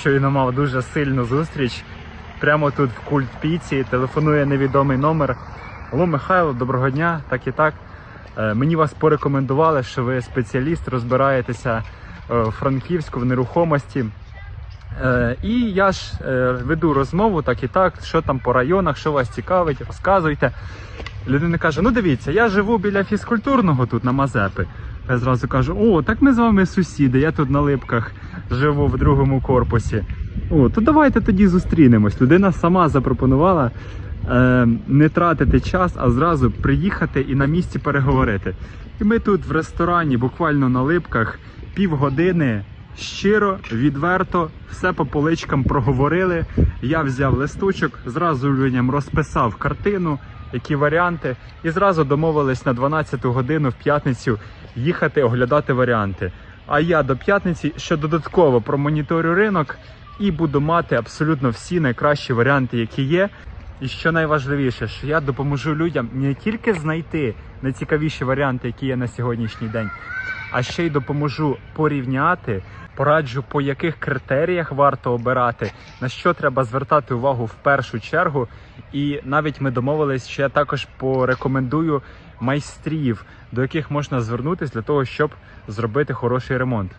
Щойно мав дуже сильну зустріч. Прямо тут в культ піці. Телефонує невідомий номер. Алло, Михайло, доброго дня, так і так. Е, Мені вас порекомендували, що ви спеціаліст, розбираєтеся е, в Франківську в нерухомості. Е, І я ж веду розмову так і так, що там по районах, що вас цікавить, розказуйте. Людина каже: ну дивіться, я живу біля фізкультурного тут на Мазепи. Я зразу кажу: о, так ми з вами сусіди, я тут на липках живу в другому корпусі. О, то давайте тоді зустрінемось. Людина сама запропонувала е, не тратити час, а зразу приїхати і на місці переговорити. І ми тут в ресторані, буквально на липках, півгодини. Щиро, відверто, все по поличкам проговорили. Я взяв листочок, зразу людям розписав картину, які варіанти, і зразу домовились на 12 годину в п'ятницю їхати оглядати варіанти. А я до п'ятниці ще додатково промоніторю ринок і буду мати абсолютно всі найкращі варіанти, які є. І що найважливіше, що я допоможу людям не тільки знайти найцікавіші варіанти, які є на сьогоднішній день, а ще й допоможу порівняти, пораджу, по яких критеріях варто обирати, на що треба звертати увагу в першу чергу. І навіть ми домовились, що я також порекомендую майстрів, до яких можна звернутися для того, щоб зробити хороший ремонт.